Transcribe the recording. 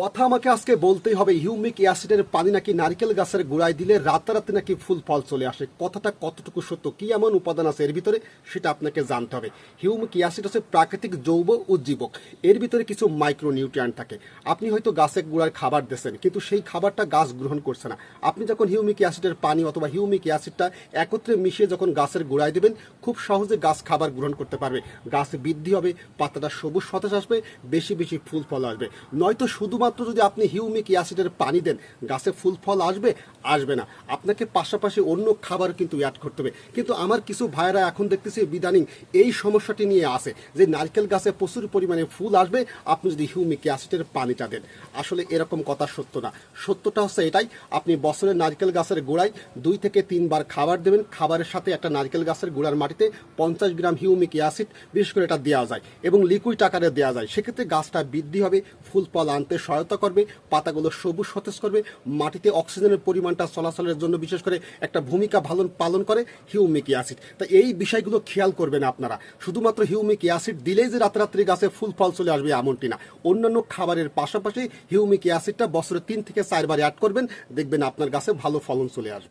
কথা আমাকে আজকে বলতেই হবে, হিউমিক অ্যাসিডের পানি নাকি নারকেল গাছের গোড়ায় দিলে রাতারাতি নাকি ফুল ফল চলে আসে? কথাটা কতটুকু সত্য, কি এমন উপাদান আছে এর ভিতরে? সেটা আপনাকে জানতে হবে। হিউমিক অ্যাসিড হচ্ছে প্রাকৃতিক যৌব উজ্জীবক এর ভিতরে কিছু মাইক্রো নিউট্রিয়েন্ট থাকে। আপনি হয়তো গাছের গোড়ায় খাবার দিচ্ছেন কিন্তু সেই খাবারটা গাছ গ্রহণ করছে না। আপনি যখন হিউমিক অ্যাসিডের পানি অথবা হিউমিক অ্যাসিডটা একত্রে মিশিয়ে যখন গাছের গোড়ায় দেবেন খুব সহজে গাছ খাবার গ্রহণ করতে পারবে। গাছ বৃদ্ধি হবে, পাতাটা সবুজ সতেজ আসবে, বেশি বেশি ফুল ফল আসবে। নয়তো শুধুমাত্র যদি আপনি হিউমিক অ্যাসিডের পানি দেন, গাছে ফুল ফল আসবে আসবে না। আপনাকে পাশাপাশি অন্য খাবার কিন্তু অ্যাড করতে হবে। কিন্তু আমার কিছু ভাইয়েরা এখন দেখতেছি বিদানিং এই সমস্যাটি নিয়ে আসে যে নারকেল গাছে প্রচুর পরিমাণে ফুল আসবে, আপনি যদি হিউমিক অ্যাসিডের পানিটা দেন। আসলে এরকম কথা সত্য না। সত্যটা হচ্ছে এটাই, আপনি বছরে নারকেল গাছের গোড়ায় দুই থেকে তিনবার খাবার দেবেন, খাবারের সাথে একটা নারকেল গাছের গোড়ার মাটিতে পঞ্চাশ গ্রাম হিউমিক অ্যাসিড, বিশেষ করে এটা দেওয়া যায় এবং লিকুইড আকারে দেওয়া যায়। সেক্ষেত্রে গাছটা বৃদ্ধি হবে, ফুল ফল আনতে সহায়তা করবে, পাতাগুলো সবুজ সতেজ করবে, মাটিতে অক্সিজেনের পরিমাণটা চলাচলের জন্য বিশেষ করে একটা ভূমিকা ভালো পালন করে হিউমিক অ্যাসিড। তা এই বিষয়গুলো খেয়াল করবেন আপনারা। শুধুমাত্র হিউমিক অ্যাসিড দিলেই যে রাতারাত্রি গাছে ফুল ফল চলে আসবে এমনটি না। অন্যান্য খাবারের পাশাপাশি হিউমিক অ্যাসিডটা বছরে তিন থেকে চারবার অ্যাড করবেন, দেখবেন আপনার গাছে ভালো ফলন চলে আসবে।